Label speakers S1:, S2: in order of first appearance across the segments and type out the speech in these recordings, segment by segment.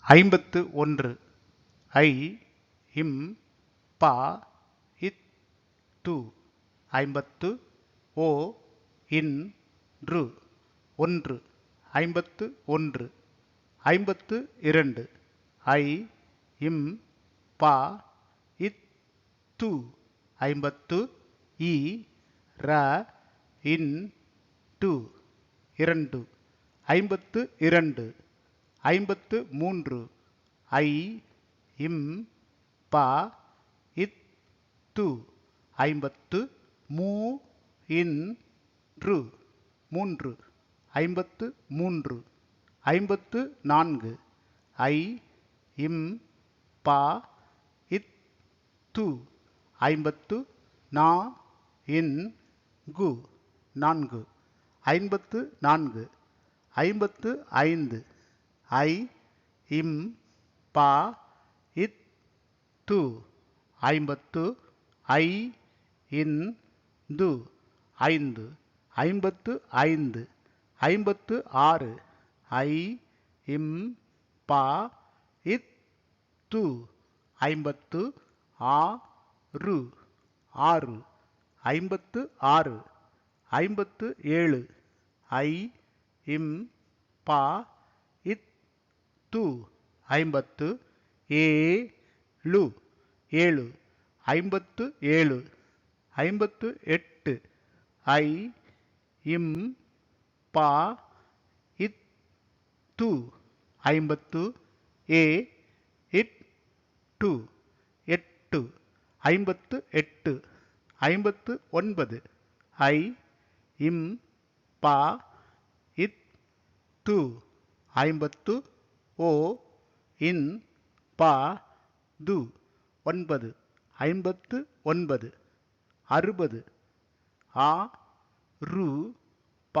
S1: ஐம்பத்து ஒன்று. ஐ இம் ப இத் து. ஐம்பத்து ஓ இன் று. ஒன்று. ஐம்பத்து ஒன்று. ஐம்பத்து இரண்டு. ஐ இம் பா இத் து. ஐம்பத்து இ ர இன் டு. இரண்டு. ஐம்பத்து இரண்டு. ஐம்பத்து மூன்று. ஐ இம் ப இத் து. ஐம்பத்து மூ இன் று. மூன்று. ஐம்பத்து மூன்று. ஐம்பத்து நான்கு. ஐ இம் ப இத் து. ஐம்பத்து நா இன் கு. நான்கு. ஐம்பத்து நான்கு. ஐம்பத்து ஐந்து. ஐ இம் பா இத் து. ஐம்பத்து ஐ இன் து. ஐந்து. ஐம்பத்து ஐந்து. ஐம்பத்து ஆறு. ஐ இம் பா இத் து. ஐம்பத்து ஆ ரு. ஆறு. ஐம்பத்து ஆறு. ஐம்பத்து ஏழு. ஐ இம் பா து ஐம்பத்து ஏ லு ஏழு ஐம்பத்து ஏழு ஐம்பத்து எட்டு ஐ இம் ப இத் து ஐம்பத்து ஏ இட் டு எட்டு ஐம்பத்து எட்டு ஐம்பத்து ஒன்பது ஐ இம் ப இத் து ஐம்பத்து ஓ இன் ப து ஒன்பது ஐம்பத்து ஒன்பது அறுபது. ஆ ரு ப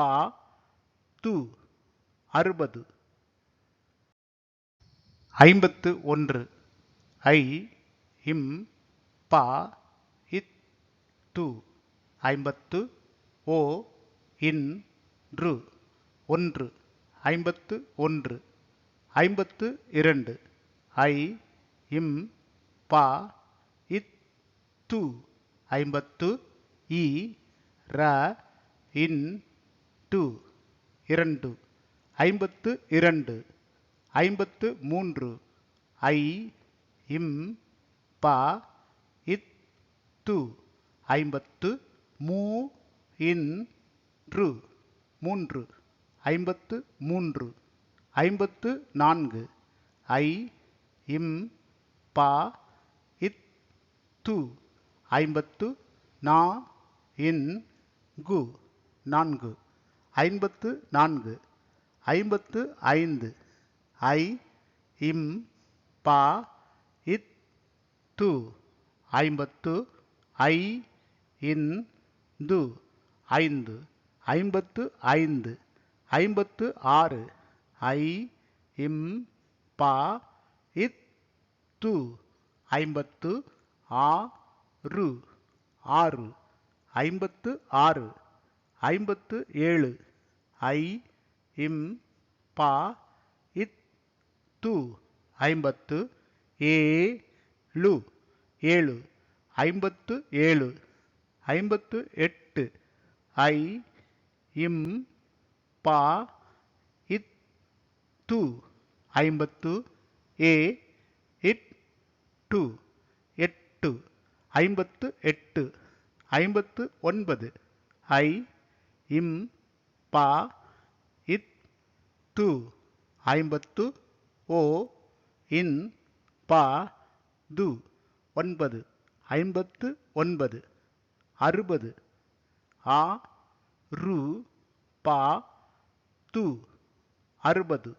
S1: து அறுபது. ஐம்பத்து ஒன்று. ஐ இம் ப இத் து. ஐம்பத்து ஓ இன் ரு. ஒன்று. ஐம்பத்து ஒன்று. ஐம்பத்து இரண்டு. ஐ இம் ப இத் து. ஐம்பத்து இ ர இன் டு. இரண்டு. ஐம்பத்து இரண்டு. ஐம்பத்து மூன்று. ஐ இம் ப இத் து. ஐம்பத்து மூ இன் று. மூன்று. ஐம்பத்து மூன்று. ஐம்பத்து நான்கு. ஐ இம் ப இத் து. ஐம்பத்து நா இன் கு. நான்கு. ஐம்பத்து நான்கு. ஐம்பத்து ஐந்து. ஐ இம் ப இத் து. ஐம்பத்து ஐ இன் து. ஐந்து. ஐம்பத்து ஐந்து. ஐம்பத்து ஆறு. ஐ இம் ப இத் து. ஐம்பத்து ஆ று ஆறு. ஐம்பத்து ஆறு. ஐம்பத்து ஏழு. ஐ இம் ப இத் து. ஐம்பத்து ஏ லு ஏழு. ஐம்பத்து ஏழு. ஐம்பத்து எட்டு. ஐ இம் பா டூ ஐம்பத்து ஏ இட் டு எட்டு ஐம்பத்து எட்டு ஐம்பத்து ஒன்பது ஐ இம் ப இத் து ஐம்பத்து ஓ இன் ப து ஒன்பது ஐம்பத்து ஒன்பது அறுபது ஆ ரு ப து அறுபது.